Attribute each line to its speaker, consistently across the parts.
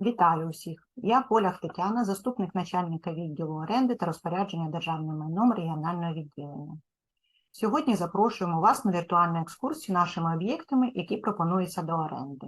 Speaker 1: Вітаю усіх! Я Полях Тетяна, заступник начальника відділу оренди та розпорядження державним майном регіонального відділення. Сьогодні запрошуємо вас на віртуальну екскурсію нашими об'єктами, які пропонуються до оренди.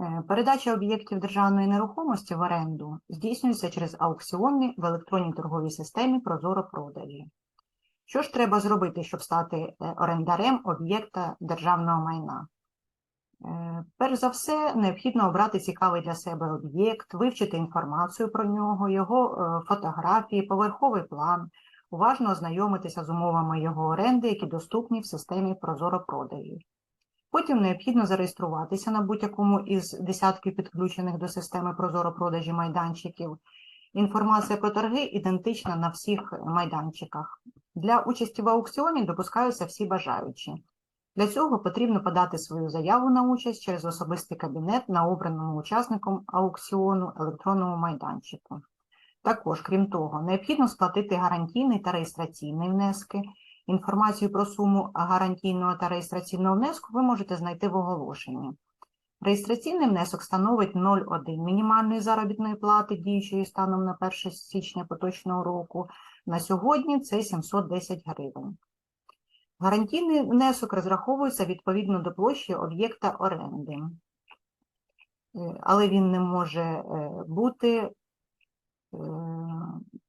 Speaker 1: Е, Передача об'єктів державної нерухомості в оренду здійснюється через аукціони в електронній торговій системі Прозоро продажі. Що ж треба зробити, щоб стати е, орендарем об'єкта державного майна? Перш за все, необхідно обрати цікавий для себе об'єкт, вивчити інформацію про нього, його е, фотографії, поверховий план, уважно ознайомитися з умовами його оренди, які доступні в системі Прозоро продажі. Потім необхідно зареєструватися на будь-якому із десятків підключених до системи Прозоро продажі майданчиків. Інформація про торги ідентична на всіх майданчиках. Для участі в аукціоні допускаються всі бажаючі. Для цього потрібно подати свою заяву на участь через особистий кабінет на обраному учасником аукціону електронному майданчику. Також, крім того, необхідно сплатити гарантійний та реєстраційний внески. Інформацію про суму гарантійного та реєстраційного внеску ви можете знайти в оголошенні. Реєстраційний внесок становить 0,1 мінімальної заробітної плати, діючої станом на 1 січня поточного року. На сьогодні це 710 гривень. Гарантійний внесок розраховується відповідно до площі об'єкта оренди, Е, але він не може е, бути е,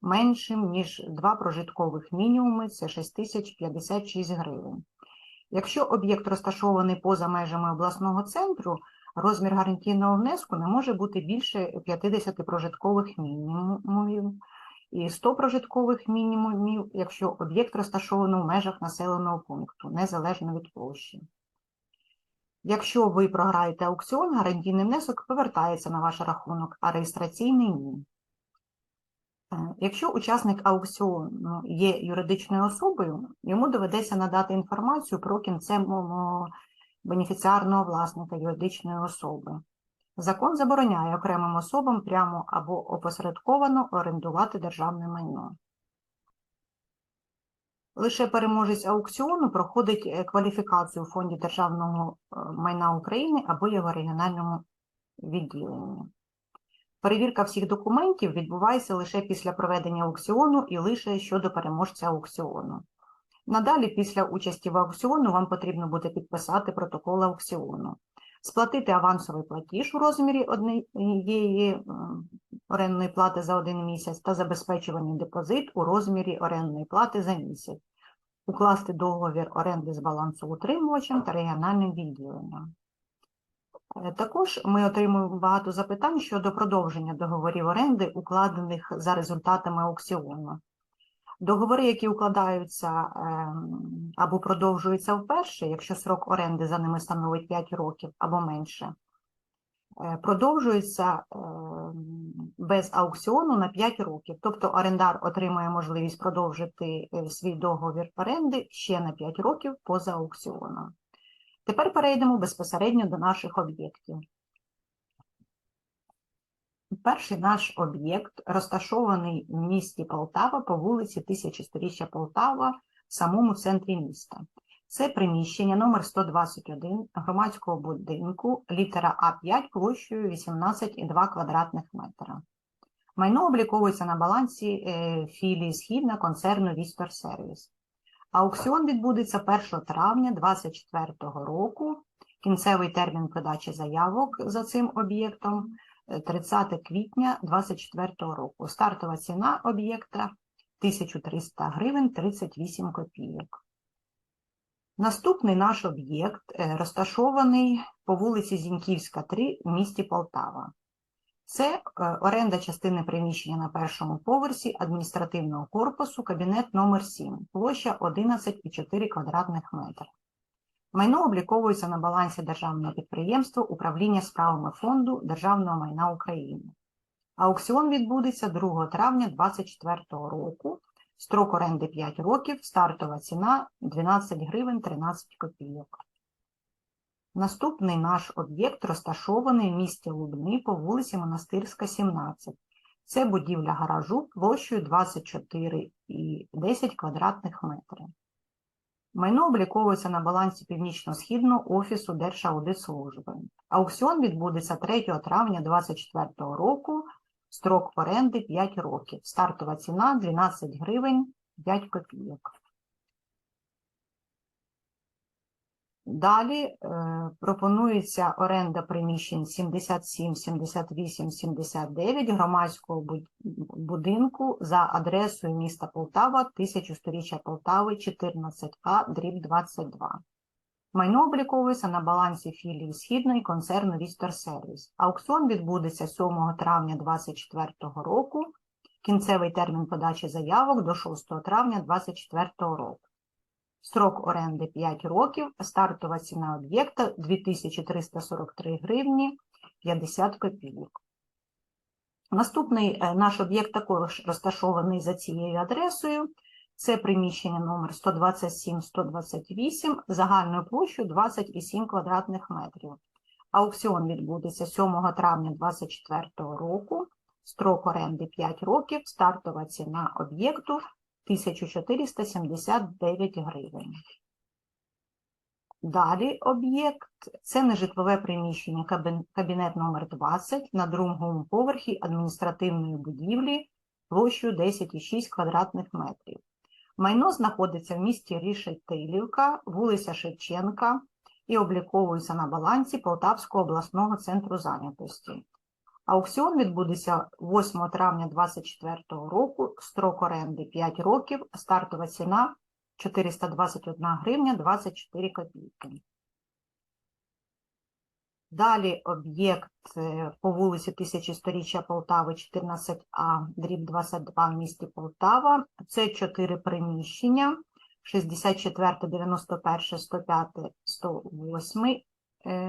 Speaker 1: меншим, ніж два прожиткових мінімуми, це 6056 гривень. Якщо об'єкт розташований поза межами обласного центру, розмір гарантійного внеску не може бути більше 50 прожиткових мінімумів і 100 прожиткових мінімумів, якщо об'єкт розташовано в межах населеного пункту, незалежно від площі. Якщо ви програєте аукціон, гарантійний внесок повертається на ваш рахунок, а реєстраційний ні. Е, Якщо учасник аукціону є юридичною особою, йому доведеться надати інформацію про кінцевого бенефіціарного власника юридичної особи. Закон забороняє окремим особам прямо або опосередковано орендувати державне майно. Лише переможець аукціону проходить е, кваліфікацію в Фонді державного е, майна України або його регіональному відділенні. Перевірка всіх документів відбувається лише після проведення аукціону і лише щодо переможця аукціону. Надалі, після участі в аукціону, вам потрібно буде підписати протокол аукціону, сплатити авансовий платіж у розмірі однієї орендної плати за один місяць та забезпечуваний депозит у розмірі орендної плати за місяць, укласти договір оренди з балансоутримувачем та регіональним відділенням. Е, Також ми отримуємо багато запитань щодо продовження договорів оренди, укладених за результатами аукціону. Договори, які укладаються ем, або продовжуються вперше, якщо срок оренди за ними становить 5 років або менше, е, продовжуються ем, без аукціону на 5 років. Тобто орендар отримує можливість продовжити е, свій договір оренди ще на 5 років поза аукціоном. Тепер перейдемо безпосередньо до наших об'єктів. Перший наш об'єкт розташований в місті Полтава по вулиці Тисячосторіччя Полтава в самому центрі міста. Це приміщення номер 121 громадського будинку, літера А5 площею 18,2 квадратних метра. Майно обліковується на балансі е, філії Східна концерну Вістор Сервіс. Аукціон відбудеться 1 травня 2024 року. Кінцевий термін подачі заявок за цим об'єктом 30 квітня 2024 року. Стартова ціна об'єкта 1300 гривень 38 копійок. Наступний наш об'єкт е, розташований по вулиці Зіньківська, 3 в місті Полтава. Це е, оренда частини приміщення на першому поверсі адміністративного корпусу, кабінет номер 7, площа 11,4 квадратних метра. Майно обліковується на балансі державного підприємства Управління справами фонду Державного майна України. Аукціон відбудеться 2 травня 2024 року. Строк оренди 5 років, стартова ціна 12 гривень 13 копійок. Наступний наш об'єкт розташований в місті Лубни по вулиці Монастирська, 17. Це будівля гаражу площею 24,10 квадратних метрів. Майно обліковується на балансі Північно-Східного офісу Держаудитслужби. Аукціон відбудеться 3 травня 2024 року. Строк оренди 5 років. Стартова ціна 12 гривень 5 копійок. Далі е, пропонується оренда приміщень 77, 78, 79 громадського будинку за адресою міста Полтава, 1000 сторіччя Полтави, 14А, дріб 22. Майно обліковується на балансі філії Східної концерну Вістер Сервіс. Аукціон відбудеться 7 травня 2024 року. Кінцевий термін подачі заявок до 6 травня 2024 року. Строк оренди 5 років, стартова ціна об'єкта 2343 гривні 50 копійок. Наступний е, наш об'єкт також розташований за цією адресою. Це приміщення номер 127-128 загальною площею 27 квадратних метрів. Аукціон відбудеться 7 травня 2024 року. Строк оренди 5 років, стартова ціна об'єкту 1479 гривень. Далі об'єкт це нежитлове приміщення кабінет номер 20 на другому поверхі адміністративної будівлі площею 10,6 квадратних метрів. Майно знаходиться в місті Рішетилівка, вулиця Шевченка і обліковується на балансі Полтавського обласного центру зайнятості. Аукціон відбудеться 8 травня 2024 року, строк оренди 5 років, стартова ціна 421 гривня 24 копійки. Далі об'єкт е, по вулиці Тисячі Полтави, 14А, дріб 22 в місті Полтава. Це чотири приміщення, 64, 91, 105, 108 е,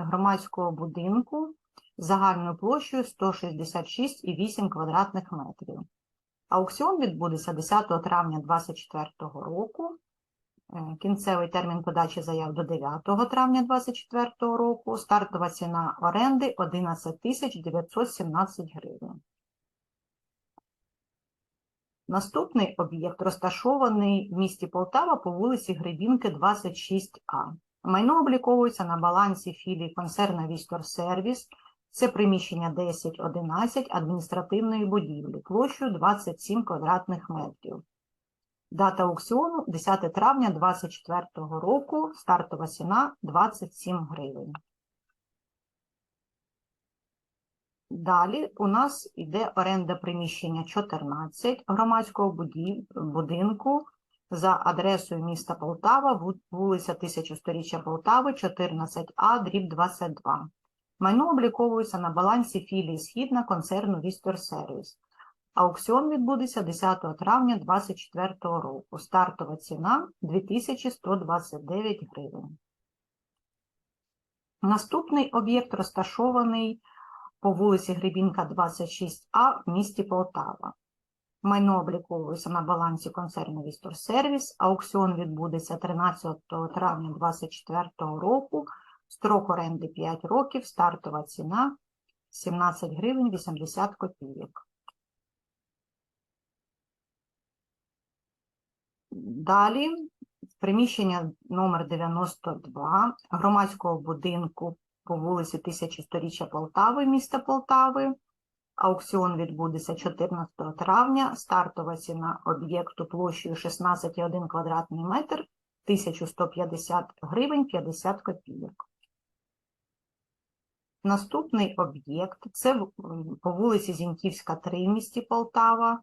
Speaker 1: громадського будинку загальною площею 166,8 квадратних метрів. Аукціон відбудеться 10 травня 2024 року. Е, Кінцевий термін подачі заяв до 9 травня 2024 року. Стартова ціна оренди 11 тисяч 917 гривень. Наступний об'єкт розташований в місті Полтава по вулиці Гребінки, 26А. Майно обліковується на балансі філії концерна Вістор Сервіс. Це приміщення 10-11 адміністративної будівлі площею 27 квадратних метрів. Дата аукціону 10 травня 2024 року, стартова ціна 27 гривень. Далі у нас йде оренда приміщення 14 громадського будинку за адресою міста Полтава, ву- вулиця Тисячосторіччя Полтави, 14А, дріб 22. Майно обліковується на балансі філії Східна концерну Вістер Сервіс. Аукціон відбудеться 10 травня 2024 року. Стартова ціна 2129 гривень. Наступний об'єкт розташований по вулиці Гребінка, 26А в місті Полтава. Майно обліковується на балансі концерну Вістор Сервіс. Аукціон відбудеться 13 травня 2024 року. Строк оренди 5 років, стартова ціна 17 гривень 80 копійок. Далі приміщення номер 92 громадського будинку по вулиці Тисячосторіччя Полтави, міста Полтави. Аукціон відбудеться 14 травня. Стартова ціна об'єкту площею 16,1 квадратний метр 1150 гривень 50 копійок. Наступний об'єкт це по вулиці Зіньківська, 3 в місті Полтава.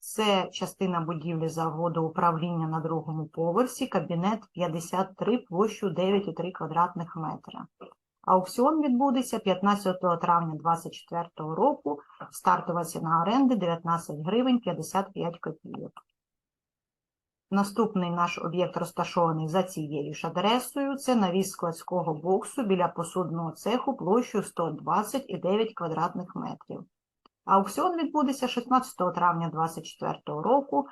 Speaker 1: Це частина будівлі заводу управління на другому поверсі, кабінет 53 площу 9,3 квадратних метра. Аукціон відбудеться 15 травня 2024 року. Стартова ціна оренди 19 гривень 55 копійок. Наступний наш об'єкт розташований за цією ж адресою. Це навіс складського боксу біля посудного цеху площею 120,9 квадратних метрів. Аукціон відбудеться 16 травня 2024 року.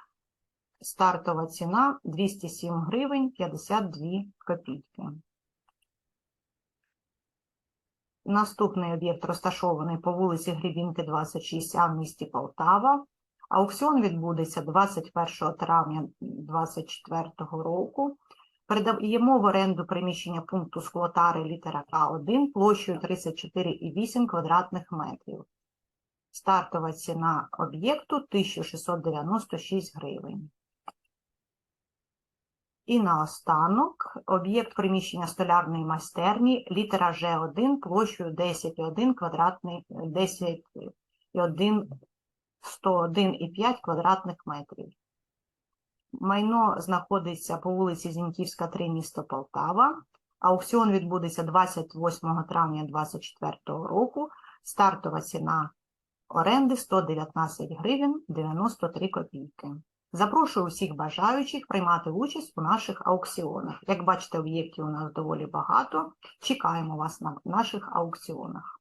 Speaker 1: Стартова ціна 207 гривень 52 копійки. Наступний об'єкт розташований по вулиці Гребінки, 26А в місті Полтава. Аукціон відбудеться 21 травня 2024 року. Передаємо в оренду приміщення пункту склотари літера К1 площею 34,8 квадратних метрів. Стартова ціна об'єкту 1696 гривень. І наостанок об'єкт приміщення столярної майстерні літера Ж1 площею 10,1 квадратний 10,1 101,5 квадратних метрів. Майно знаходиться по вулиці Зіньківська, 3, місто Полтава. Аукціон відбудеться 28 травня 2024 року. Стартова ціна оренди 119 гривень 93 копійки. Запрошую усіх бажаючих приймати участь у наших аукціонах. Як бачите, об'єктів у нас доволі багато. Чекаємо вас на наших аукціонах.